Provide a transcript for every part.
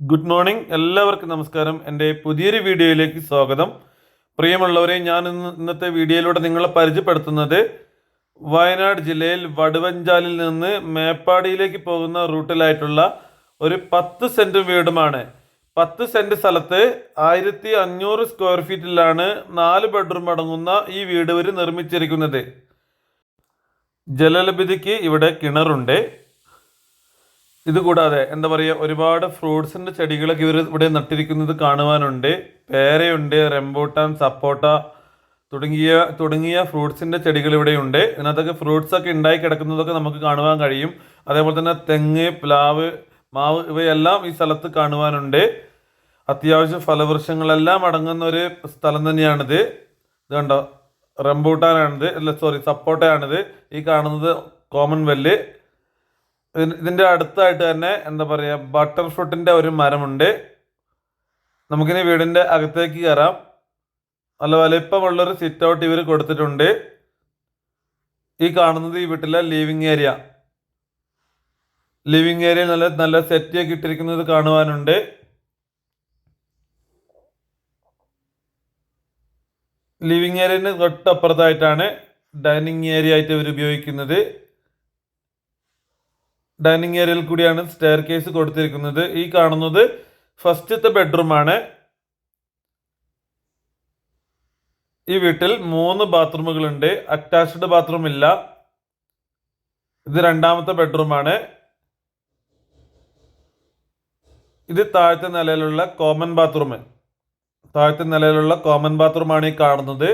Good morning എല്ലാവർക്കും നമസ്കാരം. എന്റെ പുതിയൊരു വീഡിയോയിലേക്ക് സ്വാഗതം. പ്രിയമുള്ളവരെ ഞാൻ ഇന്ന് ഇന്നത്തെ വീഡിയോയിലൂടെ നിങ്ങളെ പരിചയപ്പെടുത്തുന്നത് വയനാട് ജില്ലയിൽ വടുവഞ്ചാലിൽ നിന്ന് മേപ്പാടിയിലേക്ക് പോകുന്ന റൂട്ടിലായിട്ടുള്ള ഒരു പത്ത് സെന്റ് വീടുമാണ്. പത്ത് സെന്റ് സ്ഥലത്ത് ആയിരത്തി അഞ്ഞൂറ് സ്ക്വയർ ഫീറ്റിലാണ് നാല് ബെഡ്റൂം അടങ്ങുന്ന ഈ വീട് ഇവർ നിർമ്മിച്ചിരിക്കുന്നത്. ജലലഭ്യതയ്ക്ക് ഇവിടെ കിണറുണ്ട്. ഇത് കൂടാതെ എന്താ പറയുക ഒരുപാട് ഫ്രൂട്ട്സിന്റെ ചെടികളൊക്കെ ഇവർ ഇവിടെ നട്ടിരിക്കുന്നത് കാണുവാനുണ്ട്. പേരയുണ്ട് റെംബൂട്ടാൻ സപ്പോട്ട തുടങ്ങിയ തുടങ്ങിയ ഫ്രൂട്ട്സിന്റെ ചെടികൾ ഇവിടെയുണ്ട്. ഇതിനകത്തൊക്കെ ഫ്രൂട്ട്സൊക്കെ ഉണ്ടായി കിടക്കുന്നതൊക്കെ നമുക്ക് കാണുവാൻ കഴിയും. അതേപോലെ തന്നെ തെങ്ങ് പ്ലാവ് മാവ് ഇവയെല്ലാം ഈ സ്ഥലത്ത് കാണുവാനുണ്ട്. അത്യാവശ്യം ഫലവൃക്ഷങ്ങളെല്ലാം അടങ്ങുന്ന ഒരു സ്ഥലം തന്നെയാണിത്. ഇത് കണ്ടോ? റംബൂട്ടാനാണിത്. അല്ല സോറി സപ്പോട്ടയാണിത്. ഈ കാണുന്നത് കോമൺവെല്ല് ഇതിന് ഇതിന്റെ അടുത്തായിട്ട് തന്നെ എന്താ പറയുക ബട്ടർ ഫ്രൂട്ടിന്റെ ഒരു മരമുണ്ട്. നമുക്കിനി വീടിന്റെ അകത്തേക്ക് കയറാം. നല്ല വലിപ്പമുള്ളൊരു സിറ്റ് ഔട്ട് ഇവർ കൊടുത്തിട്ടുണ്ട്. ഈ കാണുന്നത് ഈ വീട്ടിലെ ലിവിങ് ഏരിയ ലിവിങ് ഏരിയ നല്ല നല്ല സെറ്റ് ഒക്കെ ഇട്ടിരിക്കുന്നത് കാണുവാനുണ്ട്. ലിവിങ് ഏരിയന് തൊട്ടപ്പുറത്തായിട്ടാണ് ഡൈനിങ് ഏരിയ ആയിട്ട് ഇവർ ഉപയോഗിക്കുന്നത്. ഡൈനിങ് ഏരിയയിൽ കൂടിയാണ് സ്റ്റെയർ കേസ് കൊടുത്തിരിക്കുന്നത്. ഈ കാണുന്നത് ഫസ്റ്റത്തെ ബെഡ്റൂമാണ് ഈ വീട്ടിൽ മൂന്ന് ബാത്റൂമുകളുണ്ട്. അറ്റാച്ച്ഡ് ബാത്റൂം ഇല്ല. ഇത് രണ്ടാമത്തെ ബെഡ്റൂമാണ് ഇത് താഴത്തെ നിലയിലുള്ള കോമൺ ബാത്റൂം താഴത്തെ നിലയിലുള്ള കോമൺ ബാത്റൂമാണ് ഈ കാണുന്നത്.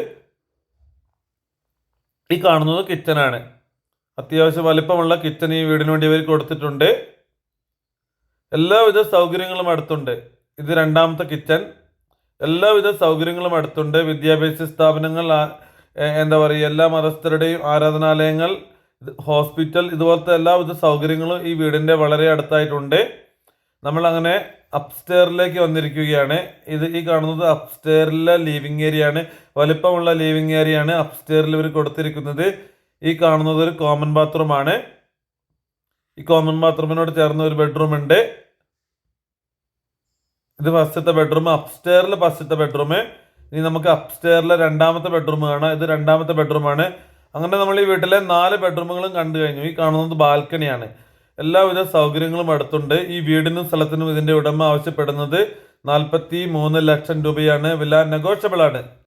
ഈ കാണുന്നത് കിച്ചനാണ് അത്യാവശ്യം വലിപ്പമുള്ള കിച്ചൺ ഈ വീടിന് വേണ്ടി ഇവർ കൊടുത്തിട്ടുണ്ട്. എല്ലാവിധ സൗകര്യങ്ങളും അടുത്തുണ്ട്. ഇത് രണ്ടാമത്തെ കിച്ചൺ എല്ലാവിധ സൗകര്യങ്ങളും അടുത്തുണ്ട്. വിദ്യാഭ്യാസ സ്ഥാപനങ്ങൾ എന്താ പറയുക എല്ലാ മതസ്ഥരുടെയും ആരാധനാലയങ്ങൾ ഹോസ്പിറ്റൽ ഇതുപോലത്തെ എല്ലാവിധ സൗകര്യങ്ങളും ഈ വീടിന്റെ വളരെ അടുത്തായിട്ടുണ്ട്. നമ്മൾ അങ്ങനെ അപ്സ്റ്റെയറിലേക്ക് വന്നിരിക്കുകയാണ്. ഇത് ഈ കാണുന്നത് അപ്സ്റ്റെയറിലെ ലിവിങ് ഏരിയ ആണ്. വലിപ്പമുള്ള ലിവിങ് ഏരിയ ആണ് അപ്സ്റ്റെയറിൽ ഇവർ കൊടുത്തിരിക്കുന്നത്. ഈ കാണുന്നത് ഒരു കോമൺ ബാത്റൂമാണ് ഈ കോമൺ ബാത്റൂമിനോട് ചേർന്ന ഒരു ബെഡ്റൂം ഉണ്ട്. ഇത് ഫസ്റ്റത്തെ ബെഡ്റൂം അപ്സ്റ്റെയറിൽ ഫസ്റ്റത്തെ ബെഡ്റൂം ഇനി നമുക്ക് അപ്സ്റ്റെയറിലെ രണ്ടാമത്തെ ബെഡ്റൂം കാണാം. ഇത് രണ്ടാമത്തെ ബെഡ്റൂമാണ് അങ്ങനെ നമ്മൾ ഈ വീട്ടിലെ നാല് ബെഡ്റൂമുകളും കണ്ടു കഴിഞ്ഞു. ഈ കാണുന്നത് ബാൽക്കണിയാണ് എല്ലാവിധ സൗകര്യങ്ങളും അടുത്തുണ്ട്. ഈ വീടിനും സ്ഥലത്തിനും ഇതിന്റെ ഉടമ ആവശ്യപ്പെടുന്നത് നാൽപ്പത്തി മൂന്ന് ലക്ഷം രൂപയാണ്. വില നെഗോഷ്യബിൾ ആണ്.